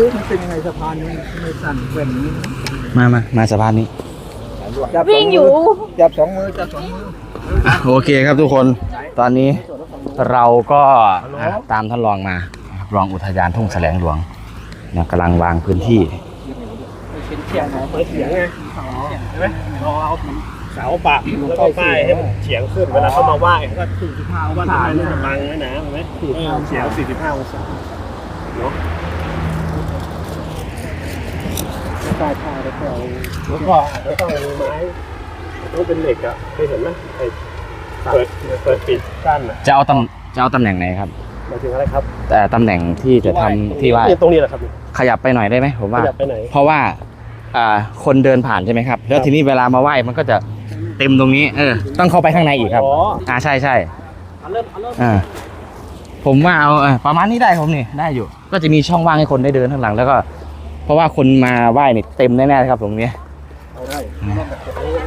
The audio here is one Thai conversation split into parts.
คือมันเป็นยังไงสะพานนี้ไม่สั่นเป็นอย่างนี้มามามาสะพานนี้ จับสวิ่งอยู่ จับสองมือจับสองมือโอเคครับทุกคนตอนนี้เราก็อะตามท่านรองมานะครับรองอุทยานทุ่งแสลงหลวงนะกำลังวางพื้นที่เสียงเปิดเสียงไงใช่ไหมเราเอาเสาปักแล้วก็ป้ายให้มันเฉียงขึ้นเวลาเขามาไหว้ก็สี่สิบห้าว่าทำไมมันจะบังไว้นะเห็นไหมเออเฉียงสี่สิบห้าองศาเนาะ ป้ายผ้าแล้วก็เอาแล้วก็อาจจะต้องมีไม้ต้องเป็นเหล็กอะเคยเห็นไหมไอ้เปิดเปิดปิดกั้นอะจะเอาตำจะเอาตำแหน่งไหนครับหมายถึงอะไรครับ แต่ตำแหน่งที่จะทำที่ว่าเนี่ยตรงนี้แหละครับ ขยับไปหน่อยได้ไหมผมขว่ายับไปไหน เพราะว่าอ่าคนเดินผ่านใช่ไหมครับ แล้วทีนี้เวลามาไหว้มันก็จะเต็มตรงนี้ เออ ต้องเข้าไปข้างในอีกครับ อ๋อ อ่าใช่ใช่เอาเริ่มเอาเริ่มอ่าผมว่าเอาเออประมาณนี้ได้ผมนี่ได้อยู่ ก็จะมีช่องว่างให้คนได้เดินข้างหลัง แล้วก็ เพราะว่าคนมาไหว้นี่เต็มแน่ๆครับตรงนี้เอาได้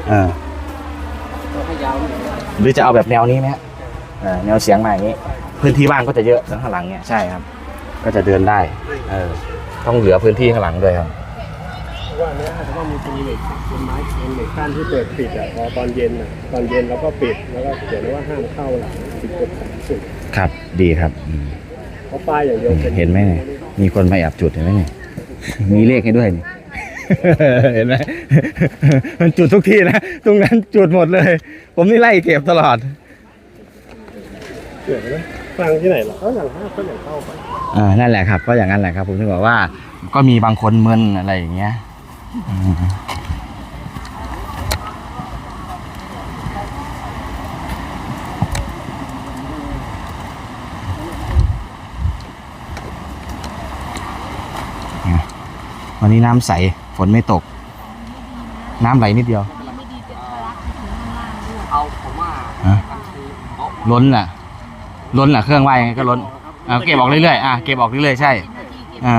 เออหรือจะเอาแบบแนวนี้ไหมฮะอ่าแนวเสียงมาอย่างนี้ พื้นที่ว่างก็จะเยอะข้างหลังเนี่ยใช่ครับ ก็จะเดินได้ เออ ต้องเหลือพื้นที่ข้างหลังด้วยครับเพราะว่าเนี้ยอาจจะต้องมีเป็นเหล็กเป็นไม้เป็นเหล็กกั้นที่เปิดปิดอะพอตอนเย็นอะตอนเย็นเราก็ปิดแล้วก็เขียนไว้ว่าห้ามเข้าหลังสิบเอ็ดสามสิบครับ ดีครับอืมเพราะป้ายอย่างเดียวเป็นเห็นไหมเนี่ยมีคนมาแอบจุดเห็นไหมเนี่ย มีเลขให้ด้วยนี่ เห็นไหมมันจุดทุกที่นะ ตรงนั้นจุดหมดเลย ผมนี่ไล่เก็บตลอดเกิดไหมฟังที่ไหนหรอเขาอย่างห้าเขาอย่างเข้าไปอ่านั่นแหละครับ ก็อย่างนั้นแหละครับ ผมถึงบอกว่า ก็มีบางคนมึนอะไรอย่างเงี้ยอืมเนี่ย วันนี้น้ำใส ฝนไม่ตก น้ำไหลนิดเดียว เอาผมว่าฮะล้นอะ ล้นอะ เครื่องว่ายยังไงก็ล้นอ่าเก็บออกเรื่อยๆอ่าเก็บออกเรื่อยๆใช่ อ่า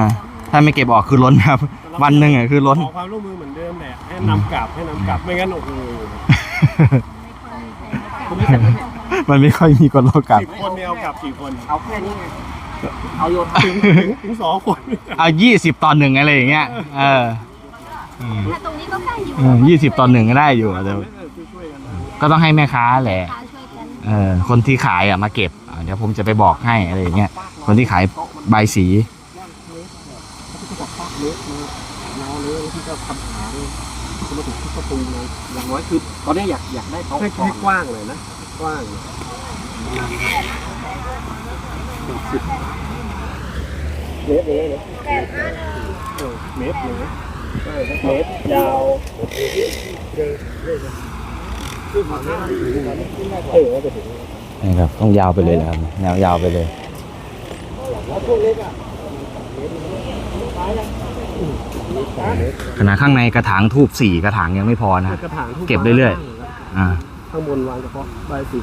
ถ้าไม่เก็บออกคือล้นครับ วันหนึ่งอะคือล้น ขอความร่วมมือเหมือนเดิมแหละให้นำกลับให้นำกลับไม่งั้นโอ้โหมันไม่ค่อยมีคนโลกลับ สิบคนเนี่ยเอากลับกี่คนเอาแค่นี้ไง เอาโยนถึงถึงถึงสองคนเอายี่สิบตอนหนึ่งอะไรอย่างเงี้ย เออถ้าตรงนี้ก็ใกล้อยู่ยี่สิบตอนหนึ่งก็ได้อยู่แต่ก็ต้องให้แม่ค้าแหละตาช่วยกันเออคนที่ขายอะมาเก็บอะเดี๋ยวผมจะไปบอกให้อะไรอย่างเงี้ยคนที่ขายใบายสีเราเลยที่ก็ทำหาเลยคุณมาถึงที่ประตูเลยอย่างน้อยคือตอนนี้อยากอยากได้โต๊ะให้ก่อให้นกว้างเลยนะกว้าง เมตรเลยนะเอเมตรเลยเมตรยาวเออจะถึงนี่ครับต้องยาวไปเลยนะครับแนวยาวไปเลยขนาดข้างในกระถางทูบสี่กระถางยังไม่พอนะกระถางเก็บเรื่อยอ่าข้างบนวางเฉพาะใบสี่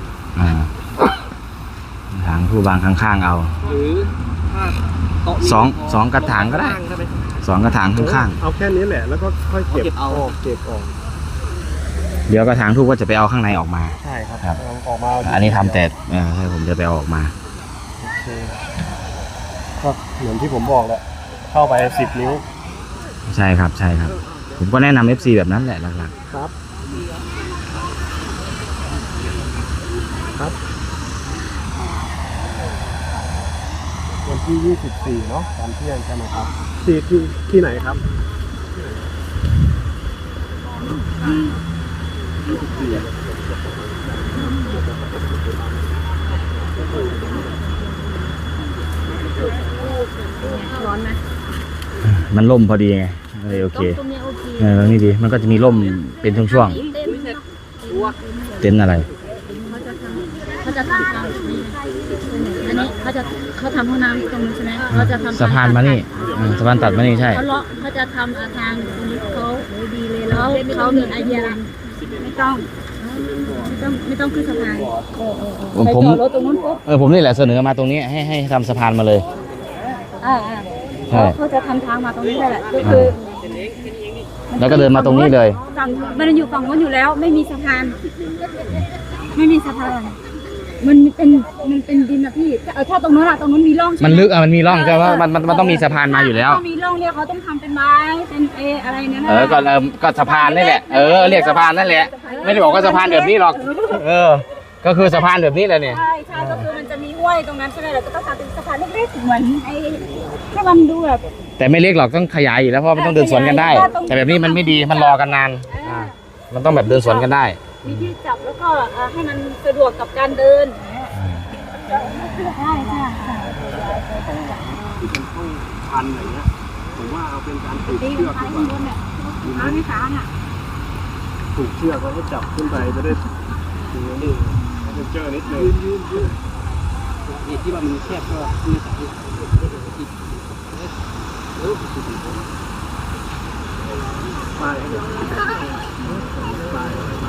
ถางทูบวางข้างๆเอา หรือถ้าโต๊ะสองสองกระถางก็ได้ใช่ไหม สองกระถางข้างเอาแค่นี้แหละ แล้วก็ค่อยเก็บเก็บเอา กเก็บออก ๆ เดี๋ยวกระถางทูบก็จะไปเอาข้างในออกมา ใช่ครับครับ เอาออกมาอันนี้ทำแต่เออให้ผมจะไปเอาออกมา โอเคก็เหมือนที่ผมบอกแหละ เข้าไปสิบนิ้ว ใช่ครับใช่ครับ ผมก็แนะนำ FC แบบนั้นแหละหลักครับ ครับวัน ที่ 24 เนาะตอนเที่ยงใช่ไหมครับที่ที่ที่ไหนครับ ร้อนไหมๆมันล่มพอดีไงเลยโอเคตรงนี้โอเคเออนี่ดีมันก็จะมีล่มเป็นช่วงเต้นๆเต็นท์อะไรเขาจะทำเขาจะทำทางนี้ อันนี้เขาจะเขาทำห้องน้ำตรงนี้ใช่ไหมเขาจะทำสะพานมานี่อ่าสะพานตัดมานี่ใช่ เขาเลาะเขาจะทำอาทางตรงนี้เขาดีเลยแล้วเขามีไอเดียไม่ต้อง ไม่ต้องไม่ต้องขึ้นสะพานผมไปผมจอดรถตรงนู้นปุ๊บเออผมนี่แหละเสนอมาตรงนี้ให้ให้ทำสะพานมาเลย อ่าอ่าใช่ เขาจะทำทางมาตรงนี้ได้แหละก็คือแล้วก็เดินมาตรงนี้เลย ฝั่งมันอยู่ฝั่งนู้นอยู่แล้ว ไม่มีสะพาน ไม่มีสะพาน มันเป็นมันเป็นดินนะพี่เออถ้าตรงนู้นอะตรงนู้นมีร่องใช่ไหมันลึกอะมันมีร่องแต่ว่ามันมันมันต้องมีสะพานมาอยู่แล้ว ถ้ามีร่องเนี่ยเขาต้องทำเป็นไม้เป็นเออะไรเนี่ยนะเออก็เออก็สะพานนี่แหละเออเรียกสะพานนั่นแหละ ไม่ได้บอกว่าสะพานแบบนี้หรอก เออ ก็คือสะพานแบบนี้แหละเนี่ย ใช่ใช่ก็คือมันจะมีห้วยตรงนั้นใช่ไหมเราก็ต้องทำเป็นสะพานเล็กๆเหมือนไอ้ให้มันดูแบบ แต่ไม่เล็กหรอกต้องขยายอยู่แล้วเพราะมันต้องเดินสวนกันได้ แต่แบบนี้มันไม่ดีมันรอกันนานอ่ามันต้องแบบเดินสวนกันได้ มีที่จับแล้วก็เอ่อให้มันสะดวกกับการเดินใช่ใช่ใช่ที่เป็นห้องพันอะไรเงี้ยผมว่าเอาเป็นการผูกดีเชือกขาดียกว่าที่นู้นเนี่ยขาไม่ขาน่ะผูกเชือกแล้วให้จับขึ้นไปจะได้ถึงนี่ให้เจอนิดนึงนี่ที่ว่ามันแคบก็ไม่จับไปให้เดี๋ยวไปไป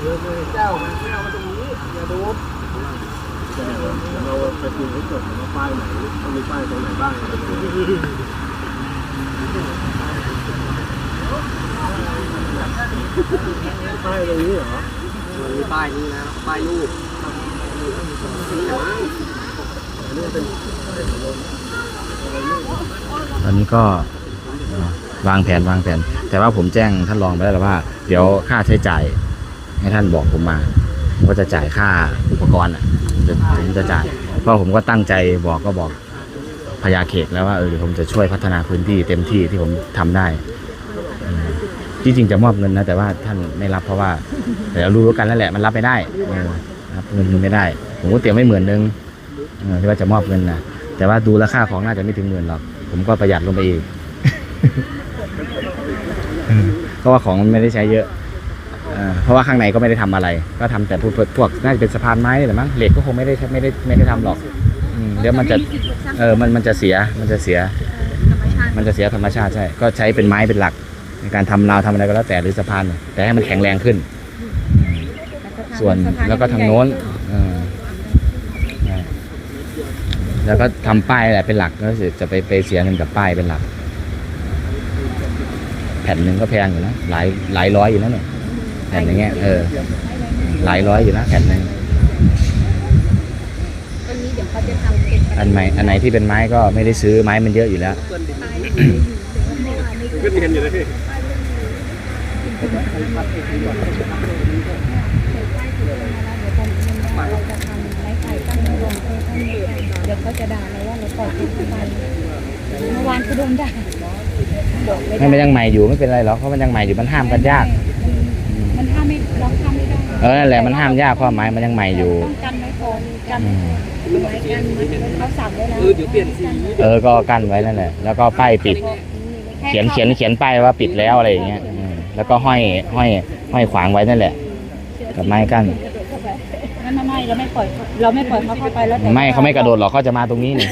เดี๋ยวเจ้ามันแก้วมาตรงนี้อย่าดูเดี๋ยวเราไปคุยให้จบว่าป้ายไหนต้องมีป้ายตรงไหนบ้างอะไรอย่างเงี้ยป้ายตรงนี้เหรอมันมีป้ายนี้นะป้ายรูปอันนี้เป็นตอนนี้ก็วางแผนวางแผน แต่ว่าผมแจ้งท่านรองไปแล้วว่า เดี๋ยวค่าใช้จ่าย ให้ท่านบอกผมมาว่าจะจ่ายค่าอุปกรณ์อะผมจะผมจะจ่าย เพราะผมก็ตั้งใจบอกก็บอกพญาเขตแล้วว่าเออเดี๋ยวผมจะช่วยพัฒนาพื้นที่เต็มที่ที่ผมทำได้อืมที่จริงจะมอบเงินนะแต่ว่าท่านไม่รับเพราะว่าเดี๋ยวรู้ๆกันแล้วแหละมันรับไม่ได้เออรับเงินไม่ได้ ผมก็เตรียมไว้หมื่นนึงเออที่ว่าจะมอบเงินนะแต่ว่าดูราคาของน่าจะไม่ถึงหมื่นหรอกผมก็ประหยัดลงไปอีกเพราะว่าของมันไม่ได้ใช้เยอะ เอ่อเพราะว่าข้างในก็ไม่ได้ทำอะไร ก็ทำแต่พวกพวกน่าจะเป็นสะพานไม้นี่แหละมั้งเหล็กก็คงไม่ได้ไม่ได้ไม่ได้ทำหรอกอืมเดี๋ยวมันจะเออมันมันจะเสียมันจะเสีย มันจะเสียธรรมชาติใช่ก็ใช้เป็นไม้เป็นหลัก ในการทำราวทำอะไรก็แล้วแต่หรือสะพานแต่ให้มันแข็งแรงขึ้น ส่วนแล้วก็ทางโน้นเออใช่แล้วก็ทำป้ายแหละเป็นหลักก็จะไปไปเสียเงินกับป้ายเป็นหลัก แผ่นหนึ่งก็แพงอยู่นะหลายหลายร้อยอยู่นะเนี่ย แผ่นอย่างเงี้ยเออ หลายร้อยอยู่นะแผ่นหนึ่งตรงนี้เดี๋ยวเขาจะทำเป็นอันไหนอันไหนที่เป็นไม้ก็ไม่ได้ซื้อไม้มันเยอะอยู่แล้วขึ้นเรียนอยู่เลยพี่เดี๋ยวเขาจะด่าเราว่าเราปล่อยคลิปไปเมื่อวานเขาโดนด่าบอกเลยไม่มันยังใหม่อยู่ไม่เป็นไรหรอกเพราะมันยังใหม่อยู่มันห้ามกันยาก มันห้ามไม่เราห้ามไม่ได้ เออนั่นแหละมันห้ามยากเพราะไม้มันยังใหม่อยู่ต้องกันไว้ก่อนกันอืมไว้กันเขาสั่งไว้แล้วเออเดี๋ยวเปลี่ยนสี เออก็กั้นไว้นั่นแหละแล้วก็ป้ายปิด เขียนเขียนเขียนป้ายว่าปิดแล้วอะไรอย่างเงี้ยอืมแล้วก็ห้อยห้อยห้อยขวางไว้นั่นแหละ กับไม้กั้น ไม่ไม่ไม่เราไม่ปล่อยเราไม่ปล่อยเขาเข้าไปแล้วแต่ไม่เขาไม่กระโดดหรอกเขาจะมาตรงนี้นี่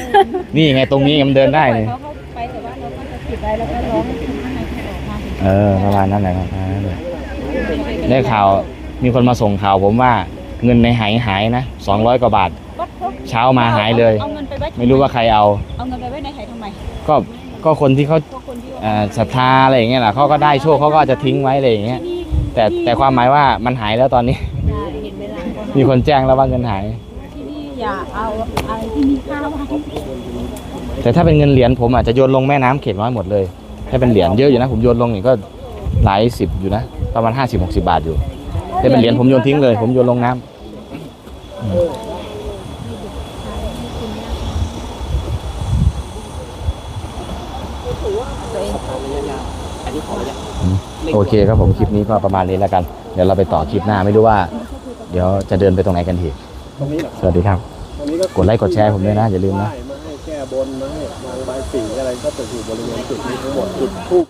นี่ไงตรงนี้มันเดินได้เลยเขาเข้าไปแต่ว่าเราก็จะปิดไว้แล้วก็ร้องให้คนข้างในเขาออกมา เออประมาณนั้นแหละครับประมาณนั้นแหละได้ข่าว มีคนมาส่งข่าวผมว่าเงินในหายหายนะสองร้อยกว่าบาทวัดพบเช้ามาหายเลย เอาเงินไปไว้ทำไม่รู้ว่าใครเอา เอาเงินไปไว้ในไถทำไมก็ก็คนที่เขาพวกคนที่ว่าเอ่อศรัทธาอะไรอย่างเงี้ยแหละเขาก็ได้โชคเขาก็อาจจะทิ้งไว้อะไรอย่างเงี้ยที่นี่แต่แต่ความหมายว่ามันหายแล้วตอนนี้เห็นเวลาคนมีคนแจ้งแล้วว่าเงินหาย ที่นี่อย่าเอาอะไรที่มีค่าไว้แต่ถ้าเป็นเงินเหรียญผมอาจจะโยนลงแม่น้ำเขตน้อยหมดเลย ถ้าเป็นเหรียญเยอะอยู่นะ ผมโยนลงนี่ก็หลายสิบอยู่นะ ประมาณห้าสิบหกสิบาทอยู่ ถ้าเป็นเหรียญผมโยนทิ้งเลย ผมโยนลงน้ำอืมโอเคครับผมคลิปนี้ก็ประมาณนี้แล้วกัน เดี๋ยวเราไปต่อคลิปหน้าไม่รู้ว่า เดี๋ยวจะเดินไปตรงไหนกันทีตรงนี้เหรอสวัสดีครับตรงนี้ก็กดไลค์กดแชร์ให้ผมด้วยนะ อย่าลืมนะป้ายมาให้แก้บนมาให้วางใบายสีอะไรก็จะอยู่บริเวณจุดนี้ทั้งหมดจุดทูบ